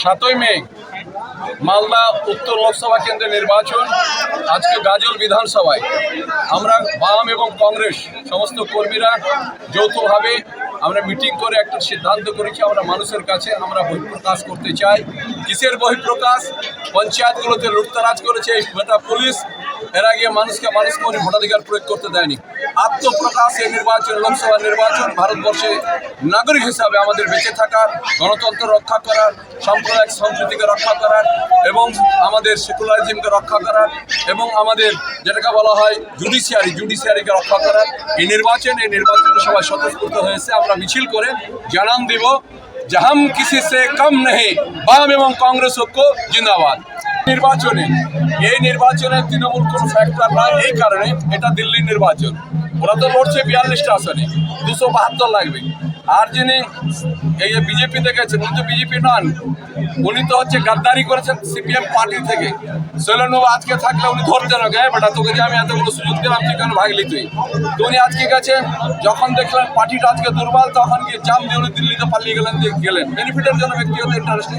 সাতই মে, মালদা উত্তর লোকসভা কেন্দ্রে নির্বাচন, আজকে গাজল বিধানসভায়। আমরা বাম এবং কংগ্রেস, সমস্ত কর্মীরা যৌথভাবে আমরা মিটিং করে একটা সিদ্ধান্ত করেছি, আমরা মানুষের কাছে আমরা বহিঃপ্রকাশ করতে চাই। কিসের বহিঃপ্রকাশ? পঞ্চায়েতগুলোতে লুটতারাজ করেছে বেটা পুলিশ। এর আগে মানুষকে মানুষ করে ভোটাধিকার প্রয়োগ করতে দেয়নি। আত্মপ্রকাশ এই নির্বাচন, লোকসভা নির্বাচন, ভারতবর্ষে নাগরিক হিসাবে আমাদের বেঁচে থাকার, গণতন্ত্র রক্ষা করার, সাম্প্রদায়িক সংস্কৃতিকে রক্ষা করার এবং আমাদের সেকুলারিজমকে রক্ষা করার এবং আমাদের যেটাকে বলা হয় জুডিশিয়ারি জুডিশিয়ারিকে রক্ষা করার এই নির্বাচন, এই নির্বাচনে সবাই স্বতঃস্ফূর্ত হয়েছে। আমরা মিছিল করে জানান দিব যে হাম কিসি সে কম নেই বাম এবং কংগ্রেস ঐক্য জিন্দাবাদ। নির্বাচনে। এই নির্বাচনে তৃণমূল কোনো ফ্যাক্টর নয় এই কারণে এটা দিল্লির নির্বাচন। ওরা তো লড়ছে বিয়াল্লিশটা আসনে, দুশো বাহাত্তর লাগবে। আর যিনি এই যে বিজেপি গেছেন উনি তো বিজেপি নন, উনি তো হচ্ছে গাদ্দারি করেছেন সিপিএম পার্টি থেকে। শৈলেন্দ্রবাবু আজকে থাকলে উনি ধরতেন ওকে বেটা তোকে আমি এতগুলো সুযোগ দিলাম, তুই কেন ভাগলি তুই? তো উনি আজকে গেছেন যখন দেখলেন পার্টিটা আজকে দুর্বল, তখন গিয়ে জাম দিয়ে উনি দিল্লিতে পালিয়ে গেলেন গেলেন। বেনিফিটের জন্য ব্যক্তিগত ইন্টারেস্ট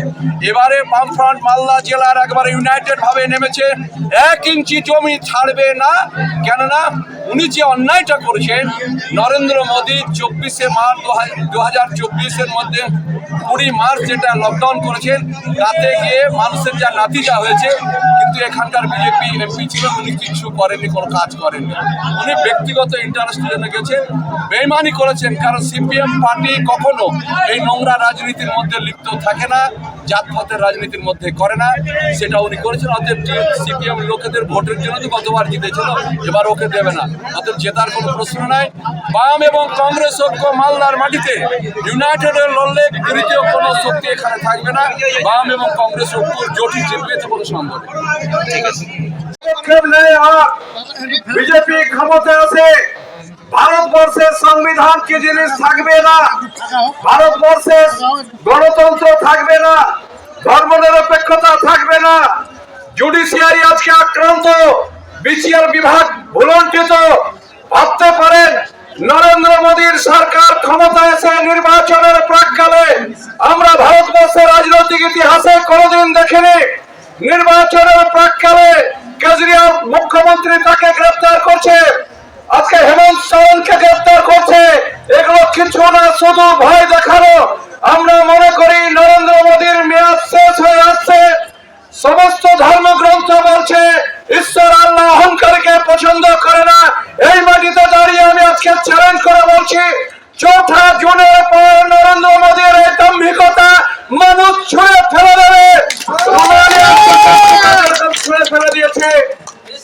এবারে বামফ্রন্ট মালদা জেলার একবারে ইউনাইটেড ভাবে নেমেছে, এক ইঞ্চি জমি ছাড়বে না, কেননা উনি যে অন্যায়টা করেছেন, নরেন্দ্র মোদী চব্বিশে মার্চ দু হাজার চব্বিশের মধ্যে কুড়ি মার্চ যেটা লকডাউন করেছেন তাতে গিয়ে মানুষের যা নাতিজা হয়েছে, কিন্তু এখানকার বিজেপি, এমপি ছিলেন, উনি কিছু করেননি, কোনো কাজ করেননি। উনি ব্যক্তিগত ইন্টারেস্টের জন্য গেছেন, বেইমানি করেছেন, কারণ সিপিএম পার্টি কখনো এই নোংরা রাজনীতির মধ্যে লিপ্ত থাকে না জাত জাতপাতের রাজনীতির মধ্যে করে না। সেটা উনি করেছেন, অতএব সিপিএম লোকেদের ভোটের জন্য তো গতবার জিতেছিল, এবার ওকে দেবে না। অতএব জেতার কোনো প্রশ্ন নাই। বাম এবং কংগ্রেস ঐক্য মালদার মাটিতে ইউনাইটেডের লড়লে তৃতীয় কোনো শক্তি এখানে থাকবে না। বাম এবং কংগ্রেস ঐক্য জোটই জিতবে এতে কোনো সন্দেহ নেই বিজেপি ক্ষমতা আছে। ভারতবর্ষের সংবিধান কি জিনিস থাকবে না? ভারতবর্ষের গণতন্ত্র থাকবে না। ধর্মনিরপেক্ষতা থাকবে না। জুডিশিয়ারি আজকে আক্রান্ত। বিসিআর বিভাগ ভুলণ্ঠিত ভাবতে পারেন, নরেন্দ্র মোদীর সরকার ক্ষমতায় এসে নির্বাচনের প্রাককালে আমরা ভারতবর্ষের রাজনৈতিক ইতিহাসে কোনোদিন দেখিনি নির্বাচনের প্রাককালে কেজরিওয়াল মুখ্যমন্ত্রী তাকে গ্রেফতার করছে আজকে হেমন্ত সোরেনকে গ্রেফতার করছে এগুলো কিছু না শুধু ভয় দেখানো আমরা মনে করি নরেন্দ্র মোদীর মেয়াদ শেষ হয়ে আসছে সমস্ত ধর্মগ্রন্থ বলছে, ঈশ্বর আল্লাহ অহংকারকে পছন্দ করে না। এই মাটিতে দাঁড়িয়ে আমি আজকে চ্যালেঞ্জ করে বলছি, চৌঠা জুনের পর নরেন্দ্র মোদীর এই দাম্ভিকতা মানুষ ছুঁড়ে ফেলে দেবে। ছুঁড়ে ফেলে দিয়েছে।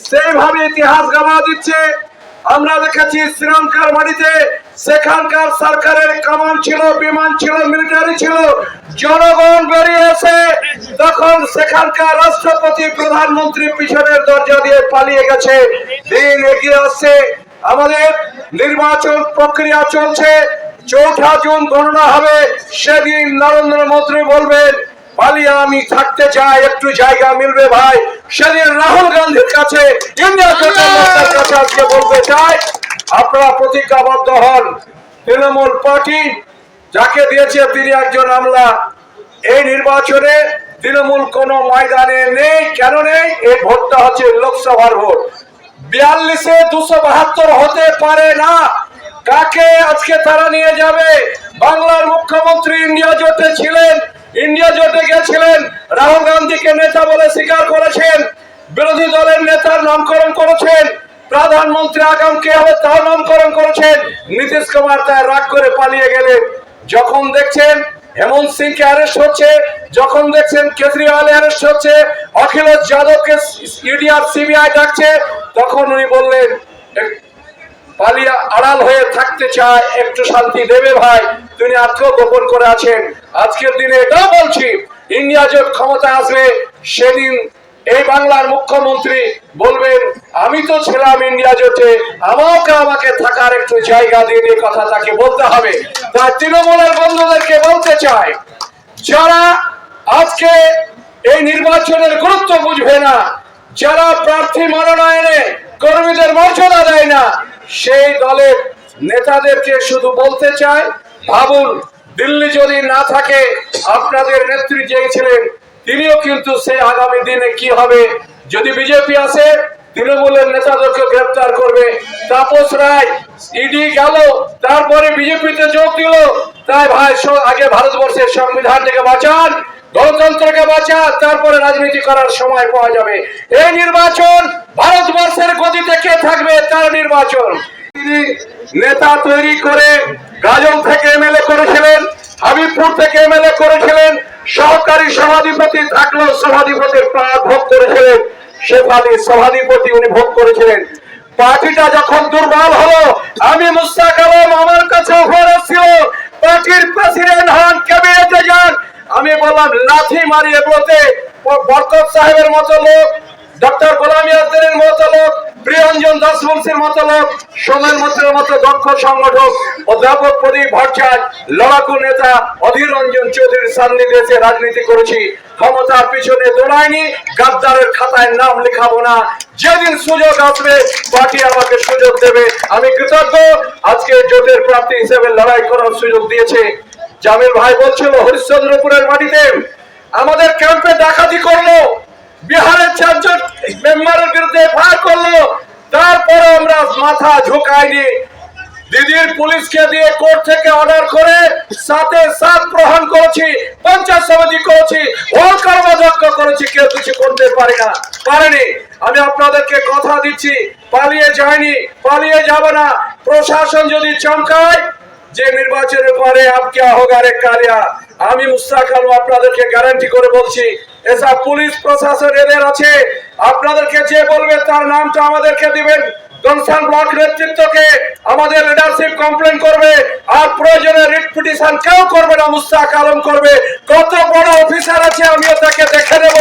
সেইভাবে ইতিহাস গামা দিচ্ছে। আমরা দেখেছি শ্রীলঙ্কার মাটিতে সেখানকার সরকারের কামান ছিল বিমান ছিল মিলিটারি ছিল জনগণ বেরিয়ে এসে তখন সেখানকার রাষ্ট্রপতি প্রধানমন্ত্রী পিছনের দরজা দিয়ে পালিয়ে গেছে। দিন এগিয়ে আসছে। আমাদের নির্বাচন প্রক্রিয়া চলছে। চৌঠা জুন গণনা হবে। সেদিন নরেন্দ্র মোদী বলবেন পালিয়ে আমি থাকতে চাই একটু জায়গা মিলবে ভাই। সেদিন রাহুল গান্ধীর কাছে ইন্ডিয়া কাছে আজকে বলতে চাই আপনারা প্রতিজ্ঞাবদ্ধ হন। তৃণমূল পার্টি যাকে দিয়েছে তিনি একজন আমলা, এই নির্বাচনে তৃণমূল কোন ময়দানে নেই। কেন নেই? এই ভোটটা হচ্ছে লোকসভার ভোট। বিয়াল্লিশে দুশো বাহাত্তর হতে পারে না। কাকে আজকে তারা নিয়ে যাবে? বাংলার মুখ্যমন্ত্রী ইন্ডিয়া জোটে ছিলেন, ইন্ডিয়া জোটে গেছিলেন। রাহুল গান্ধীকে নেতা বলে স্বীকার করেছেন, বিরোধী দলের নেতার নামকরণ করেছেন। প্রধানমন্ত্রী আগাম কে হবে তার নামকরণ করেছেন। নীতিশ কুমার তাই রাগ করে পালিয়ে গেলেন। যখন দেখছেন হেমন্ত সিংকে অ্যারেস্ট হচ্ছে, যখন দেখছেন কেজরিওয়াল অ্যারেস্ট হচ্ছে, অখিলেশ যাদবকে ইডি আর সিবিআই ডাকছে, তখন উনি বললেন "এক- পালিয়ে আড়াল হয়ে থাকতে চায়, একটু শান্তি দেবে ভাই, তিনি আত্মগোপন করে আছেন। আজকের দিনে এটাও বলছি, ইন্ডিয়া জোট ক্ষমতা আসবে, সেদিন এই বাংলার মুখ্যমন্ত্রী বলবেন, আমি তো ছিলাম ইন্ডিয়া জোটে, আমাকে আমাকে থাকার একটু জায়গা দিয়ে এই কথা তাকে বলতে হবে। তাই তৃণমূলের বন্ধুদেরকে বলতে চাই, যারা আজকে এই নির্বাচনের গুরুত্ব বুঝবে না, যারা প্রার্থী মনোনয়নে কর্মীদের মর্যাদা দেয় না, সেই দলের নেতাদেরকে শুধু বলতে চায় ভাবুন, দিল্লি যদি না থাকে, আপনাদের নেত্রী যে ছিলেন তিনিও কিন্তু সে আগামী দিনে কি হবে? যদি বিজেপি আসে, তৃণমূলের নেতাদেরকে গ্রেপ্তার করবে। তাপস রায়, ইডি গেল, তারপরে বিজেপিতে যোগ দিল। তাই ভাই আগে ভারতবর্ষের সংবিধানটাকে বাঁচান, গণতন্ত্রকে বাঁচান, তারপরে রাজনীতি করার সময় পাওয়া যাবে। এই নির্বাচন ভারতবর্ষের গদিতে কে থাকবে তার নির্বাচন? তিনি নেতা তৈরি করে গাজল থেকে এমএলএ করেছিলেন, হাবিবপুর থেকে এমএলএ করেছিলেন সহকারী সভাধিপতি থাকলেও সভাধিপতির পদ ভোগ করেছিলেন। শেফালি সভাধিপতি উনি ভোগ করেছিলেন। পার্টিটা যখন দুর্বল হলো, আমি মুস্তাক আলম আমার কাছে অফার ছিল পার্টির প্রেসিডেন্ট হন ক্যাবিনেটে যান। আমি বললাম, লাথি মারিয়ে এগুলোতে ব- বরকত সাহেবের মতো লোক ডক্টর গোলাম ইয়াসিনের মতো লোক প্রিয়ঞ্জন দাস বংশের মতো লোক সোমেন মন্ত্রের মতো দক্ষ সংগঠক অধ্যাপক প্রদীপ ভট্টাচার্য, লড়াকু নেতা অধীর রঞ্জন চৌধুরীর সান্নিধ্যে রাজনীতি করেছি, ক্ষমতার পিছনে দৌড়ায়নি গাদ্দারের খাতায় নাম লেখাবো না। যেদিন সুযোগ আসবে, পার্টি আমাকে সুযোগ দেবে। আমি কৃতজ্ঞ, আজকে জোটের প্রার্থী হিসেবে লড়াই করার সুযোগ দিয়েছে। জামিল ভাই বলছিল, হরিশ্চন্দ্রপুরের মাটিতে আমাদের ক্যাম্পে ডাকাতি করল। বিহারের চারজন মেম্বারের বিরুদ্ধে ফায়ার করল। তারপরে আমরা মাথা ঝোঁকাইনি। দিদির পুলিশকে দিয়ে কোর্ট থেকে অর্ডার করে সাথে সাত প্রহান করেছি, পঞ্চায়েত সমিতি করেছি ভোল কর্মযজ্ঞ করেছি, কেউ কিছু করতে পারে না। পারেনি। আমি আপনাদেরকে কথা দিচ্ছি, পালিয়ে যায়নি, পালিয়ে যাবে না। প্রশাসন যদি চমকায়, যে নির্বাচনের পরে আপকে হোগারে কালিয়া, আমি মুস্তাক আলম আপনাদেরকে গ্যারান্টি করে বলছি এসব পুলিশ প্রশাসন এদের আছে। আপনাদেরকে যে বলবে তার নামটা আমাদেরকে দিবেন। কনসার্ন ব্লক নেতৃত্বকে আমাদের লিডারশিপ কমপ্লেন করবে। আর প্রয়োজনে রিট পিটিশন কেউ করবে না, মুস্তাক আলম করবে। কত বড় অফিসার আছে, আমিও তাকে দেখে নেব।